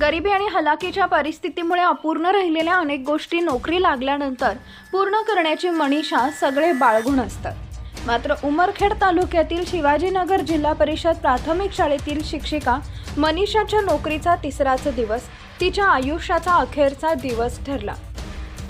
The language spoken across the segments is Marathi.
गरिबी आणि हलाखीच्या परिस्थितीमुळे अपूर्ण राहिलेल्या अनेक गोष्टी नोकरी लागल्यानंतर पूर्ण करण्याची मनीषा सगळे बाळगून असतात. मात्र उमरखेड तालुक्यातील शिवाजीनगर जिल्हा परिषद प्राथमिक शाळेतील शिक्षिका मनीषाच्या नोकरीचा तिसराच दिवस तिच्या आयुष्याचा अखेरचा दिवस ठरला.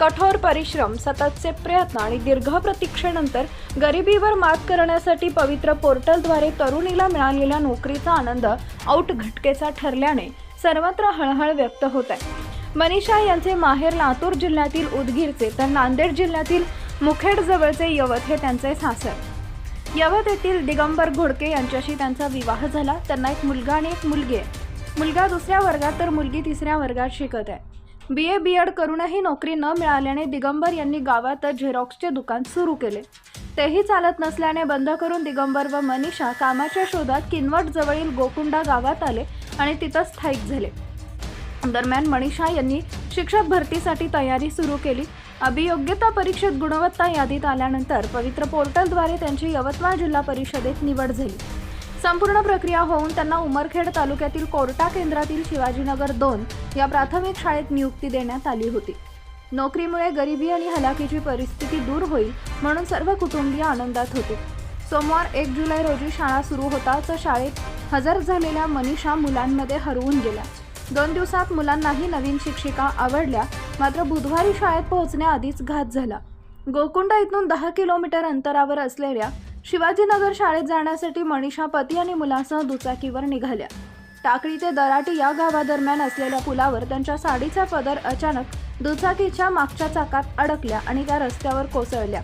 कठोर परिश्रम सततचे प्रयत्न आणि दीर्घ प्रतीक्षेनंतर गरिबीवर मात करण्यासाठी पवित्र पोर्टलद्वारे तरुणीला मिळालेल्या नोकरीचा आनंद औट घटकेचा ठरल्याने सर्वत्र हळहळ व्यक्त होत आहे. मनीषा यांचे माहेर लातूर जिल्ह्यातील उदगीरचे तर नांदेड जिल्ह्यातील मुखेडजवळचे यवत हे त्यांचे सासर. यवत येथील दिगंबर घोडके यांच्याशी त्यांचा विवाह झाला. त्यांना एक मुलगा आणि एक मुलगी आहे. मुलगा दुसऱ्या वर्गात तर मुलगी तिसऱ्या वर्गात शिकत आहे. बी ए बी एड करूनही नोकरी न मिळाल्याने दिगंबर यांनी गावात झेरॉक्सचे दुकान सुरू केले. तेही चालत नसल्याने बंद करून दिगंबर व मनीषा कामाच्या शोधात किनवट जवळील गोकुंडा गावात आले आणि तिथं स्थायिक झाले. दरम्यान मनीषा यांनी शिक्षक भरतीसाठी तयारी सुरू केली. अभियोग्यता परीक्षेत गुणवत्ता यादीत आल्यानंतर पवित्र पोर्टलद्वारे त्यांची यवतमाळ जिल्हा परिषदेत निवड झाली. संपूर्ण प्रक्रिया होऊन त्यांना उमरखेड तालुक्यातील कोर्टा केंद्रातील शिवाजीनगर दोन या प्राथमिक शाळेत नियुक्ती देण्यात आली होती. नोकरीमुळे गरिबी आणि हलाखीची परिस्थिती दूर होईल म्हणून सर्व कुटुंबीय आनंदात होते. सोमवार एक जुलै रोजी शाळा सुरू होताच शाळेत हजर झालेल्या मनीषा मुलांमध्ये हरवून गेल्या. दोन दिवसात मुलांनाही नवीन शिक्षिका आवडल्या मात्र बुधवारी शाळेत पोहोचण्याआधीच घात झाला. गोकुंडा इथून दहा किलोमीटर अंतरावर असलेल्या शिवाजीनगर शाळेत जाण्यासाठी मनीषा पती आणि मुलासह दुचाकीवर निघाल्या. टाकळी ते दराटी या गावादरम्यान असलेल्या पुलावर त्यांच्या साडीचा पदर अचानक दुचाकीच्या मागच्या चाकात अडकल्या आणि त्या रस्त्यावर कोसळल्या.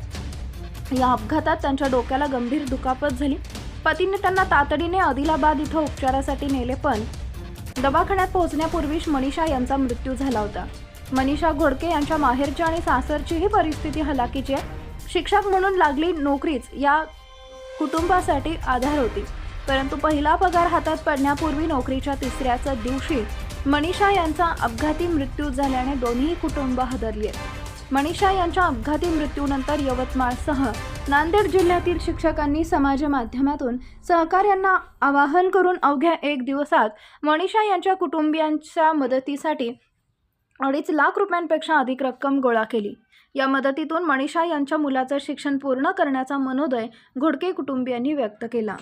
या अपघातात त्यांच्या डोक्याला गंभीर दुखापत झाली. पतीने त्यांना तातडीने आदिलाबाद इथं उपचारासाठी नेले पण दवाखान्यात पोहोचण्यापूर्वीच मनीषा यांचा मृत्यू झाला होता. मनीषा घोडके यांच्या माहेरची आणि सासरचीही परिस्थिती हलाखीची आहे. शिक्षक म्हणून लागली नोकरीच या कुटुंबासाठी आधार होती. परंतु पहिला पगार हातात पडण्यापूर्वी नोकरीच्या तिसऱ्याच दिवशी मनीषा यांचा अपघाती मृत्यू झाल्याने दोन्ही कुटुंब हादरली. आहेत मनीषा यांच्या अपघाती मृत्यूनंतर यवतमाळसह नांदेड जिल्ह्यातील शिक्षकांनी समाज माध्यमातून सहकार्यांना आवाहन करून अवघ्या एक दिवसात मनीषा यांच्या कुटुंबियांच्या मदतीसाठी अडीच लाख रुपयांपेक्षा अधिक रक्कम गोळा केली. या मदतीतून मनीषा यांच्या मुलाचं शिक्षण पूर्ण करण्याचा मनोदय घोडके कुटुंबियांनी व्यक्त केला.